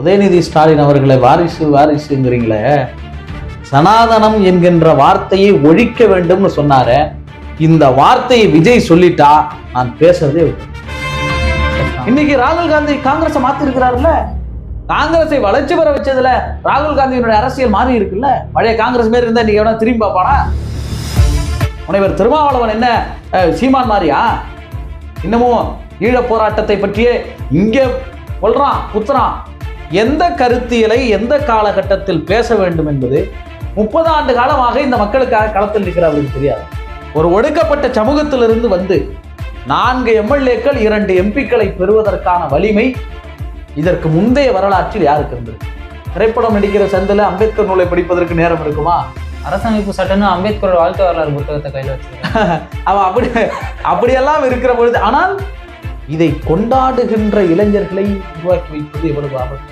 உதயநிதி ஸ்டாலின் அவர்களை வாரிசு வாரிசுங்கிறீங்களே. சனாதனம் என்கின்ற வார்த்தையை ஒழிக்க வேண்டும்னு சொன்னார. இந்த வார்த்தையை விஜய் சொல்லிட்டா நான் பேசுறதே இன்னைக்கு ராகுல் காந்தி காங்கிரஸை மாத்தி இருக்கிறாருல்ல காங்கிரஸை வளர்ச்சி பெற வச்சதுல ராகுல் காந்தியினுடைய அரசியல் மாறி இருக்குல்ல? பழைய காங்கிரஸ் மாரி இருந்தா இன்னைக்கு எவனா திரும்பி பார்ப்பானா? முனைவர் திருமாவளவன் என்ன சீமான் மாறியா? இன்னமும் ஈழப் போராட்டத்தை பற்றியே இங்கே கொள்றான் குத்துறான். எந்த கருத்தியலை எந்த காலகட்டத்தில் பேச வேண்டும் என்பது முப்பது ஆண்டு காலமாக இந்த மக்களுக்காக களத்தில் நிற்கிற அவருக்கு தெரியாது. ஒரு ஒடுக்கப்பட்ட சமூகத்திலிருந்து வந்து நான்கு எம்எல்ஏக்கள் இரண்டு எம்பிக்களை பெறுவதற்கான வலிமை இதற்கு முந்தைய வரலாற்றில் யாருக்கு இருந்தது திரைப்படம் நடிக்கிற சந்தில அம்பேத்கர் நூலை படிப்பதற்கு நேரம் இருக்குமா? அரசமைப்பு சட்டம்னு அம்பேத்கரோட வாழ்க்கை வரலாறு புத்தகத்தை கையில் வச்சிருக்கேன். அவன் அப்படி அப்படியெல்லாம் இருக்கிற பொழுது ஆனால் இதை கொண்டாடுகின்ற இளைஞர்களை உருவாக்கி வைப்பது எவ்வளவு ஆபத்து?